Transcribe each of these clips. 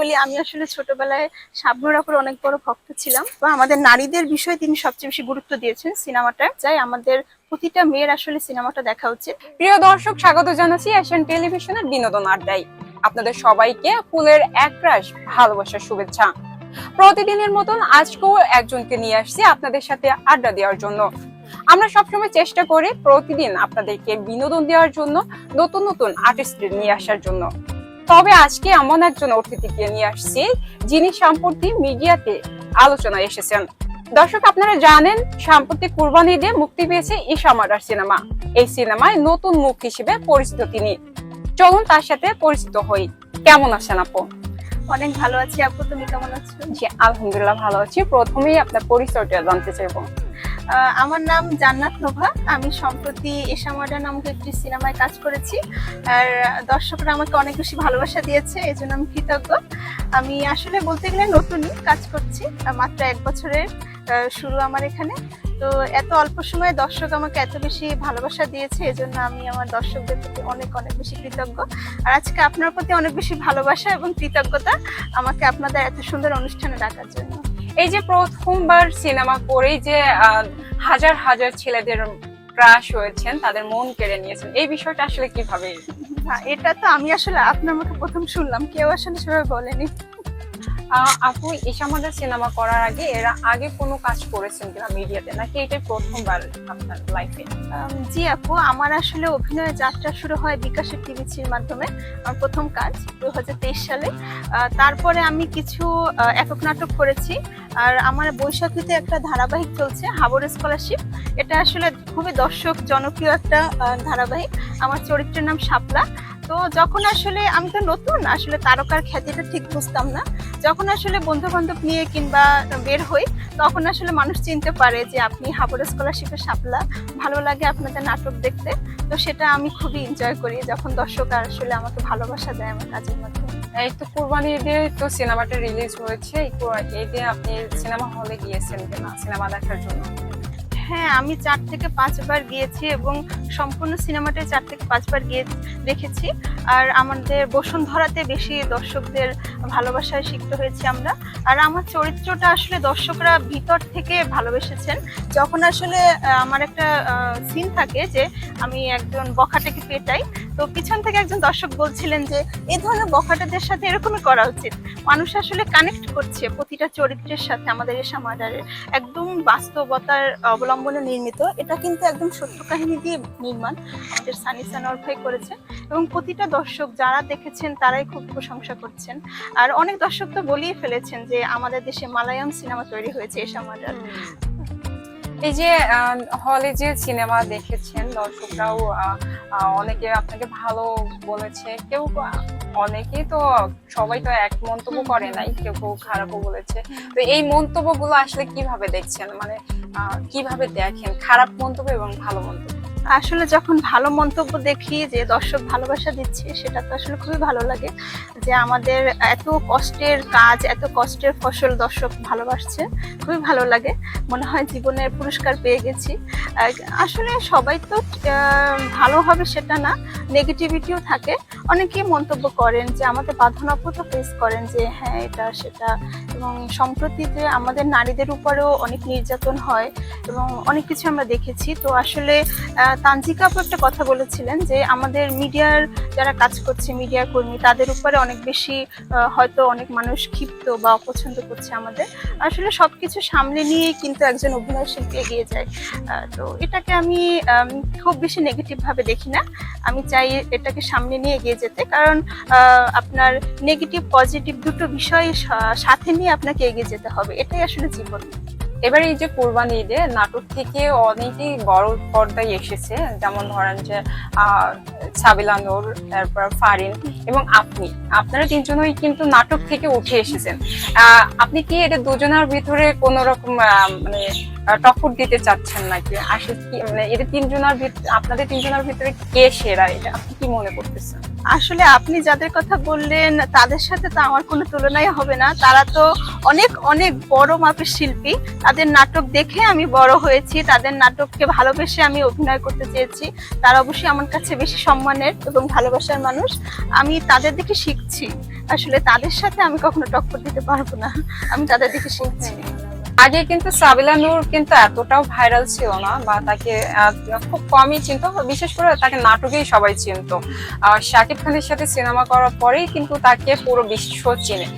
বলি, আমি আসলে ছোটবেলায় শাবনুর আপুর অনেক বড় ভক্ত ছিলাম। তো আমাদের নারীদের বিষয়ে তিনি সবচেয়ে বেশি গুরুত্ব দিয়েছেন সিনেমাটা যাই, আমাদের প্রতিটা মেয়ের আসলে সিনেমাটা দেখা উচিত। প্রিয় দর্শক, স্বাগত জানাচ্ছি এশিয়ান টেলিভিশনের বিনোদন আড্ডায়। আপনাদের সবাইকে ফুলের একরাশ ভালোবাসার শুভেচ্ছা। প্রতিদিনের মতন আজকেও একজনকে নিয়ে আসছি আপনাদের সাথে আড্ডা দেওয়ার জন্য। আমরা সবসময় চেষ্টা করি প্রতিদিন আপনাদেরকে বিনোদন দেওয়ার জন্য, নতুন নতুন আর্টিস্টদের নিয়ে আসার জন্য। তবে আজকে এমন একজন অতিথিকে নিয়ে আসছি যিনি সম্প্রতি মিডিয়াতে আলোচনায় এসেছেন। দর্শক আপনারা জানেন সাম্প্রতিক কুরবানি ঈদে মুক্তি পেয়েছে ঈশা মার্ডার সিনেমা। এই সিনেমায় নতুন মুখ হিসেবে পরিচিত তিনি। চলুন তার সাথে পরিচিত হই। কেমন আছেন আপু? অনেক ভালো আছি আপু তুমি কেমন আছো? জি আলহামদুলিল্লাহ ভালো আছি। প্রথমেই আপনার পরিচয়টা জানতে চাইব। আমার নাম জান্নাত নোভা। আমি সম্প্রতি এশা মডার নামক একটি সিনেমায় কাজ করেছি। আর দর্শকরা আমাকে অনেক বেশি ভালোবাসা দিয়েছে এই জন্য আমি কৃতজ্ঞ। আমি আসলে বলতে গেলে নতুনই কাজ করছি মাত্র এক বছরের শুরু আমার এখানে। তো এত অল্প সময়ে দর্শক আমাকে এত বেশি ভালোবাসা দিয়েছে, এজন্য আমি আমার দর্শকদের প্রতি অনেক অনেক বেশি কৃতজ্ঞ। আর আজকে আপনার প্রতি অনেক বেশি ভালোবাসা এবং কৃতজ্ঞতা আমাকে আপনাদের এত সুন্দর অনুষ্ঠানে ডাকার জন্য। এই যে প্রথমবার সিনেমা করেই যে হাজার হাজার ছেলেদের ক্রাশ হয়েছেন, তাদের মন কেড়ে নিয়েছেন, এই বিষয়টা আসলে কীভাবে? এটা তো আমি আসলে আপনার মুখে প্রথম শুনলাম, কেউ আসলে সেভাবে বলেনি। আপু, ঈশা মার্ডার সিনেমা করার আগে এরা আগে কোনো কাজ করেছেন কিনা মিডিয়াতে? নাকি এটাই প্রথমবার আপনার লাইফে জি আপু, আমার আসলে অভিনয়ের যাত্রা শুরু হয় বিকাশের টিভিসির মাধ্যমে, আমার প্রথম কাজ দুহাজার তেইশ সালে। তারপরে আমি কিছু একক নাটক করেছি। আর আমার বৈশাখীতে একটা ধারাবাহিক চলছে হাবর স্কলারশিপ এটা আসলে খুবই দর্শক জনপ্রিয় একটা ধারাবাহিক। আমার চরিত্রের নাম শাপলা। তো যখন আসলে আমি তো নতুন, আসলে তারকার খ্যাতিটা ঠিক বুঝতাম না। যখন আসলে বন্ধু বান্ধব নিয়ে কিংবা বের হই, তখন আসলে মানুষ চিনতে পারে যে আপনি হাবর স্কলারশিপের সাপলা, ভালো লাগে আপনাদের নাটক দেখতে। তো সেটা আমি খুবই এনজয় করি যখন দর্শক আসলে আমাকে ভালোবাসা দেয় আমার কাজের মাধ্যমে। এই তো কুরবানি ঈদে তো সিনেমাটা রিলিজ হয়েছে। এই ঈদে আপনি সিনেমা হলে গিয়েছেন কিনা? সিনেমা দেখার জন্য। হ্যাঁ আমি চার থেকে পাঁচবার গিয়েছি এবং সম্পূর্ণ সিনেমাটাই চার থেকে পাঁচবার গিয়ে দেখেছি। আর আমাদের বসুন্ধরাতে বেশি দর্শকদের ভালোবাসায় শিখতে হয়েছি আমরা। আর আমার চরিত্রটা আসলে দর্শকরা ভিতর থেকে ভালোবেসেছেন। যখন আসলে আমার একটা সিন থাকে যে আমি একজন বখাটাকে পেটাই তো পিছন থেকে একজন দর্শক বলছিলেন যে এই ধরনের বখাটাদের সাথে এরকমই করা উচিত। মানুষ আসলে কানেক্ট করছে প্রতিটা চরিত্রের সাথে আমাদের এসা মার্ডারের একদম বাস্তবতার অবলম্বনে নির্মিত। এটা কিন্তু একদম সত্য কাহিনী দিয়ে নির্মাণ, আমাদের সানি সানোয়ার ভাই করেছেন। এবং প্রতিটা দর্শক যারা দেখেছেন, তারাই খুব প্রশংসা করছেন। আর অনেক দর্শক তো বলিয়ে ফেলেছেন যে আমাদের দেশে মালায়াম সিনেমা তৈরি হয়েছে এসা মার্ডার এই যে হলে যে সিনেমা দেখেছেন, দর্শকরাও অনেকে আপনাকে ভালো বলেছে। কেউ অনেকেই তো সবাই তো এক মন্তব্য করে নাই কেউ কেউ খারাপও বলেছে। তো এই মন্তব্যগুলো আসলে কীভাবে দেখছেন? মানে আহ, কীভাবে দেখেন? খারাপ মন্তব্য এবং ভালো মন্তব্য? আসলে যখন ভালো মন্তব্য দেখি, যে দর্শক ভালোবাসা দিচ্ছে, সেটা তো আসলে খুবই ভালো লাগে। যে আমাদের এত কষ্টের কাজ, এত কষ্টের ফসল দর্শক ভালোবাসছে, খুবই ভালো লাগে। মনে হয় জীবনের পুরস্কার পেয়ে গেছি। আসলে সবাই তো ভালো হবে সেটা না, নেগেটিভিটিও থাকে। অনেকেই মন্তব্য করেন যে আমাদের বাধ্যনাপ্য তো ফেস করেন যে হ্যাঁ এটা, সেটা। এবং সম্প্রতি যে আমাদের নারীদের উপরেও অনেক নির্যাতন হয়, এবং অনেক কিছু আমরা দেখেছি। তো আসলে তানজিকা আপু একটা কথা বলেছিলেন যে আমাদের মিডিয়ার যারা কাজ করছে, মিডিয়ার কর্মী, তাদের উপরে অনেক বেশি হয়তো অনেক মানুষ ক্ষিপ্ত বা অপছন্দ করছে আমাদের। আসলে সব কিছু সামলে নিয়েই কিন্তু একজন অভিনয় শিল্পী এগিয়ে যায়। তো এটাকে আমি খুব বেশি নেগেটিভভাবে দেখি না। আমি চাই এটাকে সামনে নিয়ে এগিয়ে যেতে। কারণ আপনার নেগেটিভ পজিটিভ দুটো বিষয় সাথে নিয়ে আপনাকে এগিয়ে যেতে হবে। এটাই আসলে জীবন। এবার এই যে কোরবানি ঈদে নাটক থেকে অনেকেই বড় পর্দায় এসেছে। যেমন ধরেন যে সাবিলা নূর, তারপর ফারিন এবং আপনি। আপনারা তিনজনই কিন্তু নাটক থেকে উঠে এসেছেন। আপনি কি এদের দুজনের ভিতরে কোন রকম মানে টক্কর দিতে চাচ্ছেন নাকি? আসলে কি মানে এদের তিনজনের ভিতরে আপনাদের তিনজনের ভিতরে কে সেরা? এটা আপনি কি মনে করতেছেন? আসলে আপনি যাদের কথা বললেন, তাদের সাথে তো আমার কোনো তুলনাই হবে না। তারা তো অনেক অনেক বড় মাপের শিল্পী। তাদের নাটক দেখে আমি বড় হয়েছি। তাদের নাটককে ভালোবেসে আমি অভিনয় করতে চেয়েছি। তারা অবশ্যই আমার কাছে বেশি সম্মানের এবং ভালোবাসার মানুষ। আমি তাদের দেখে শিখছি। আসলে তাদের সাথে আমি কখনো টক্কর দিতে পারব না। আমি তাদের দেখে শিখছি। আগে কিন্তু সাবিলা নূর কিন্তু এতটাও ভাইরাল ছিল না বা তাকে খুব কমই চিনতো বিশেষ করে তাকে নাটকেই সবাই চিনতো। আর শাকিব খানের সাথে সিনেমা করার পরেই কিন্তু তাকে পুরো বিশ্ব চিনে।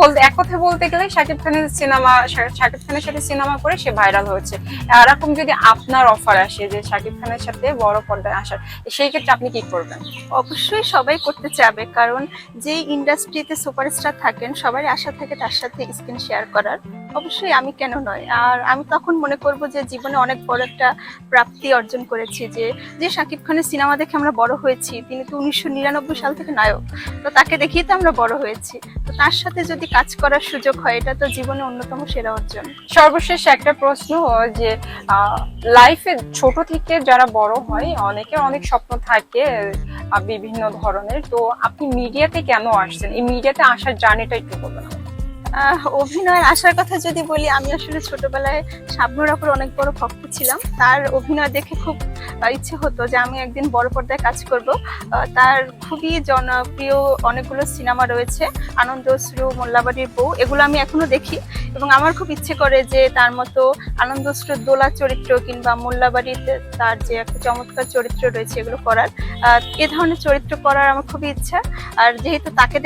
বলতে এক কথা বলতে গেলে শাকিব খানের সিনেমা শাকিব খানের সাথে সিনেমা করে সে ভাইরাল হয়েছে। এরকম যদি আপনার অফার আসে যে শাকিব খানের সাথে বড় পর্দায় আসার সেই ক্ষেত্রে আপনি কি করবেন? অবশ্যই সবাই করতে চাবে কারণ যেই ইন্ডাস্ট্রিতে সুপারস্টার থাকেন সবাই আশা থাকে তার সাথে স্ক্রিন শেয়ার করার। অবশ্যই আমি কেন নয়। আর আমি তখন মনে করব যে জীবনে অনেক বড় একটা প্রাপ্তি অর্জন করেছি যে যে শাকিব খানের সিনেমা দেখে আমরা বড় হয়েছি, তিনি তো উনিশশো নিরানব্বই সাল থেকে নায়ক। তো তাকে দেখেই তো আমরা বড় হয়েছি। তো তার সাথে যদি কাজ করার সুযোগ হয়, এটা তো জীবনে অন্যতম সেরা অর্জন। সর্বশেষ একটা প্রশ্ন যে লাইফে ছোট থেকে যারা বড় হয়, অনেকের অনেক স্বপ্ন থাকে বিভিন্ন ধরনের। তো আপনি মিডিয়াতে কেন আসছেন? এই মিডিয়াতে আসার জার্নিটা একটু বলবেন অভিনয়ের আসার কথা যদি বলি আমি আসলে ছোটবেলায় শাবনুর আপুর অনেক বড় ভক্ত ছিলাম। তার অভিনয় দেখে খুব ইচ্ছে হতো যে আমি একদিন বড় পর্দায় কাজ করব। তার খুবই জনপ্রিয় অনেকগুলো সিনেমা রয়েছে আনন্দ অশ্রু মোল্লাবাড়ির বউ এগুলো আমি এখনও দেখি। এবং আমার খুব ইচ্ছে করে যে তার মতো আনন্দ অশ্রুর দোলা চরিত্র কিংবা মোল্লাবাড়িতে তার যে একটা চমৎকার চরিত্র রয়েছে এগুলো করার এ ধরনের চরিত্র করার আমার খুবই ইচ্ছা। আর যেহেতু তাকে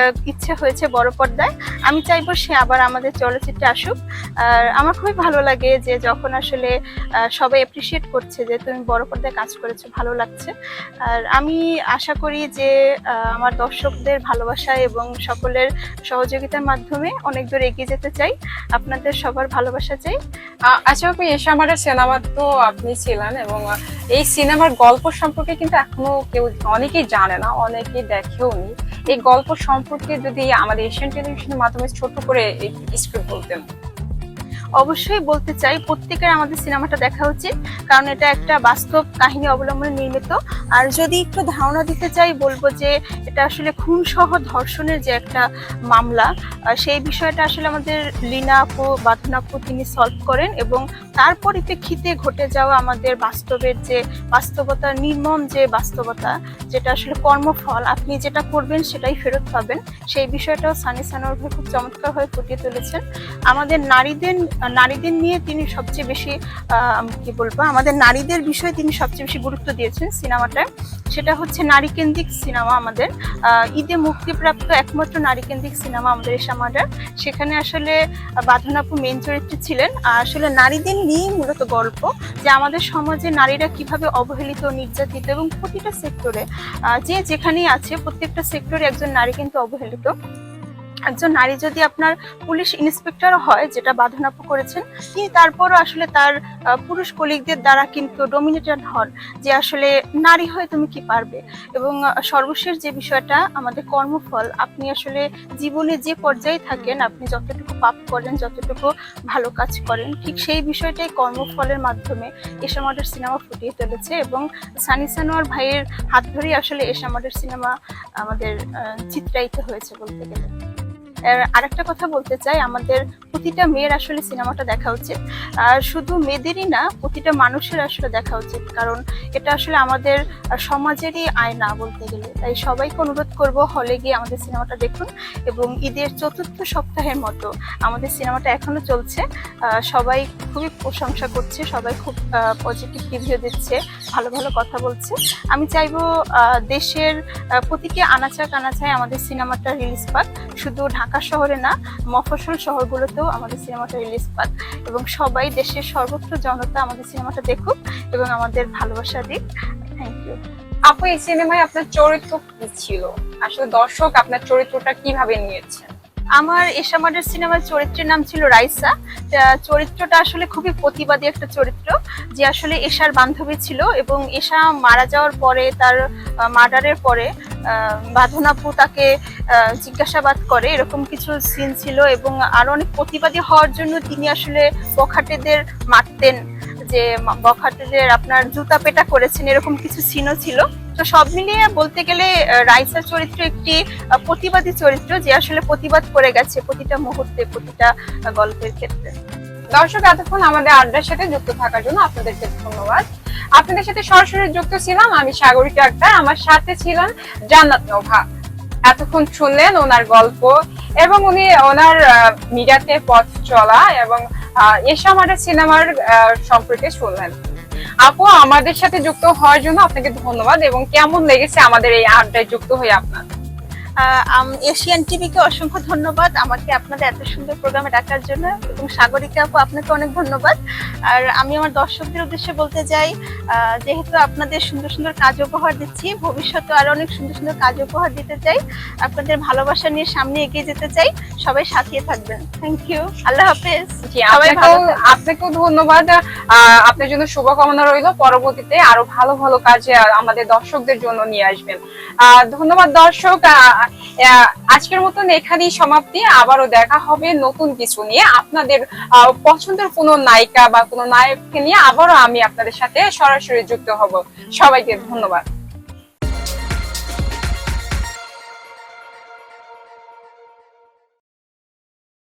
আহ, ইচ্ছে হয়েছে বড় পর্দায় আমি চাইব সে আবার আমাদের চলচ্চিত্রে আসুক। আর আমার খুবই ভালো লাগে যে যখন আসলে সবাই অ্যাপ্রিসিয়েট করছে যে তুমি বড় পর্দায় কাজ করেছ, ভালো লাগছে। আর আমি আশা করি যে আমার দর্শকদের ভালোবাসা এবং সকলের সহযোগিতার মাধ্যমে অনেক দূর এগিয়ে যেতে চাই। আপনাদের সবার ভালোবাসা চাই। আচ্ছা আপনি আমার সিনেমা তো আপনি ছিলেন এবং এই সিনেমার গল্প সম্পর্কে কিন্তু এখনও কেউ অনেকেই জানে না, অনেকেই দেখেও নি এই গল্প সম্পর্কে যদি আমাদের এশিয়ান টেলিভিশনের মাধ্যমে ছোট করে স্ক্রিপ্ট বলতেন। অবশ্যই বলতে চাই, প্রত্যেকের আমাদের সিনেমাটা দেখা উচিত, কারণ এটা একটা বাস্তব কাহিনী অবলম্বনে নির্মিত। আর যদি একটু ধারণা দিতে চাই, বলব যে এটা আসলে খুন সহ ধর্ষণের যে একটা মামলা সেই বিষয়টা আসলে আমাদের লীনা আপু, বাঁধন আপু তিনি সলভ করেন এবং তার পরিপ্রেক্ষিতে ঘটে যাওয়া আমাদের বাস্তবের যে বাস্তবতা নির্মম যে বাস্তবতা, যেটা আসলে কর্মফল, আপনি যেটা করবেন সেটাই ফেরত পাবেন। সেই বিষয়টাও সানি ভাই খুব চমৎকার হয়ে ফুটিয়ে তুলেছেন। আমাদের নারীদের নারীদের নিয়ে তিনি সবচেয়ে বেশি কি বলব, আমাদের নারীদের বিষয়ে তিনি সবচেয়ে বেশি গুরুত্ব দিয়েছেন সিনেমাটায়। সেটা হচ্ছে নারীকেন্দ্রিক সিনেমা আমাদের। ঈদে মুক্তিপ্রাপ্ত একমাত্র নারীকেন্দ্রিক সিনেমা আমাদের এসামাডার সেখানে আসলে বাঁধনাপু মেন চরিত্রে ছিলেন। আসলে নারীদের নিয়েই মূলত গল্প, যে আমাদের সমাজে নারীরা কীভাবে অবহেলিত, নির্যাতিত এবং প্রতিটা সেক্টরে যে যেখানেই আছে, প্রত্যেকটা সেক্টরে একজন নারী কিন্তু অবহেলিত। একজন নারী যদি আপনার পুলিশ ইন্সপেক্টর হয়, যেটা বাঁধনাপু করেছেন, তিনি তারপরও আসলে তার পুরুষ কলিগদের দ্বারা কিন্তু ডমিনেটেড হন যে আসলে নারী হয়ে তুমি কি পারবে। এবং সর্বশেষ যে বিষয়টা, আমাদের কর্মফল, আপনি আসলে জীবনে যে পর্যায়ে থাকেন, আপনি যতটুকু পাপ করেন যতটুকু ভালো কাজ করেন, ঠিক সেই বিষয়টাই কর্মফলের মাধ্যমে এসামাডের সিনেমা ফুটিয়ে তুলেছে এবং সানি সানোয়ার ভাইয়ের হাত ধরেই আসলে এসামাডের সিনেমা আমাদের চিত্রায়িত হয়েছে বলতে গেলে। আরেকটা কথা বলতে চাই, আমাদের প্রতিটা মেয়ের আসলে সিনেমাটা দেখা উচিত। আর শুধু মেয়েদেরই না, প্রতিটা মানুষের আসলে দেখা উচিত। কারণ এটা আসলে আমাদের সমাজেরই আয়না বলতে গেলে। তাই সবাইকে অনুরোধ করব, হলে গিয়ে আমাদের সিনেমাটা দেখুন এবং ঈদের চতুর্থ সপ্তাহের মতো আমাদের সিনেমাটা এখনও চলছে। সবাই খুবই প্রশংসা করছে, সবাই খুব পজিটিভ রিভিউ দিচ্ছে, ভালো ভালো কথা বলছে। আমি চাইব দেশের প্রতিটি আনাচা কানাচায় আমাদের সিনেমাটা রিলিজ পাক। শুধু ঢাকা শহরে না, মফস্বল শহরগুলোতেও আমাদের সিনেমাটা রিলিজ পাক এবং সবাই দেশের সর্বত্র জনতা আমাদের সিনেমাটা দেখুক এবং আমাদের ভালোবাসা দিক। থ্যাংক ইউ আপু, এই সিনেমায় আপনার চরিত্র কি ছিল? আসলে দর্শক আপনার চরিত্রটা কীভাবে নিয়েছেন? আমার এসামাডের সিনেমার চরিত্রের নাম ছিল রাইসা। চরিত্রটা আসলে খুবই প্রতিবাদী একটা চরিত্র, যে আসলে এশার বান্ধবী ছিল এবং এশা মারা যাওয়ার পরে তার মার্ডারের পরে বাঁধনাপু তাকে জিজ্ঞাসাবাদ করে, এরকম কিছু সিন ছিল এবং আরও অনেক প্রতিবাদী হওয়ার জন্য তিনি আসলে বখাটেদের মারতেন। যে বখাটেদের আপনার জুতা পেটা করেছেন, এরকম কিছু সিনও ছিল। তো সব মিলিয়ে বলতে গেলে রাইসার চরিত্র একটি প্রতিবাদী চরিত্র যে আসলে প্রতিবাদ করে গেছে প্রতিটা মুহূর্তে, প্রতিটা গল্পের ক্ষেত্রে। দর্শক, এতক্ষণ আমাদের আড্ডার সাথে যুক্ত থাকার জন্য আপনাদেরকে ধন্যবাদ। আপনাদের সাথে সরাসরি যুক্ত ছিলাম আমি সাগরিকা আক্তার আমার সাথে ছিলেন জান্নাত নোভা এতক্ষণ শুনলেন ওনার গল্প এবং উনি ওনার মিডিয়াতে পথ চলা এবং এসা আমাদের সিনেমার সম্পর্কে শুনলেন আপু, আমাদের সাথে যুক্ত হওয়ার জন্য আপনাকে ধন্যবাদ এবং কেমন লেগেছে আমাদের এই আড্ডায় যুক্ত হয়ে আপনার? এশিয়ান টিভিকে অসংখ্য ধন্যবাদ। আমাকে আপনাদের এত সুন্দর প্রোগ্রামে ডাকার জন্য এবং সাগরিকা আপু আপনাকে অনেক ধন্যবাদ। আর আমি আমার দর্শকদের উদ্দেশ্যে বলতে চাই যেহেতু আপনাদের সুন্দর সুন্দর কাজ উপহার দিচ্ছি ভবিষ্যতে আরও অনেক সুন্দর সুন্দর কাজ উপহার দিতে চাই আপনাদের ভালোবাসা নিয়ে সামনে এগিয়ে যেতে চাই সবাই সাথিয়ে থাকবেন। থ্যাংক ইউ আল্লাহ হাফেজ। আপনাকেও ধন্যবাদ। আপনার জন্য শুভকামনা রইল। পরবর্তীতে আরও ভালো ভালো কাজে আমাদের দর্শকদের জন্য নিয়ে আসবেন। আহ, ধন্যবাদ দর্শক। আজকের মতন এখানেই সমাপ্তি। আবারও দেখা হবে নতুন কিছু নিয়ে। আপনাদের পছন্দের কোনো নায়িকা বা কোনো নায়ককে নিয়ে আবারও আমি আপনাদের সাথে সরাসরি যুক্ত হব। সবাইকে ধন্যবাদ।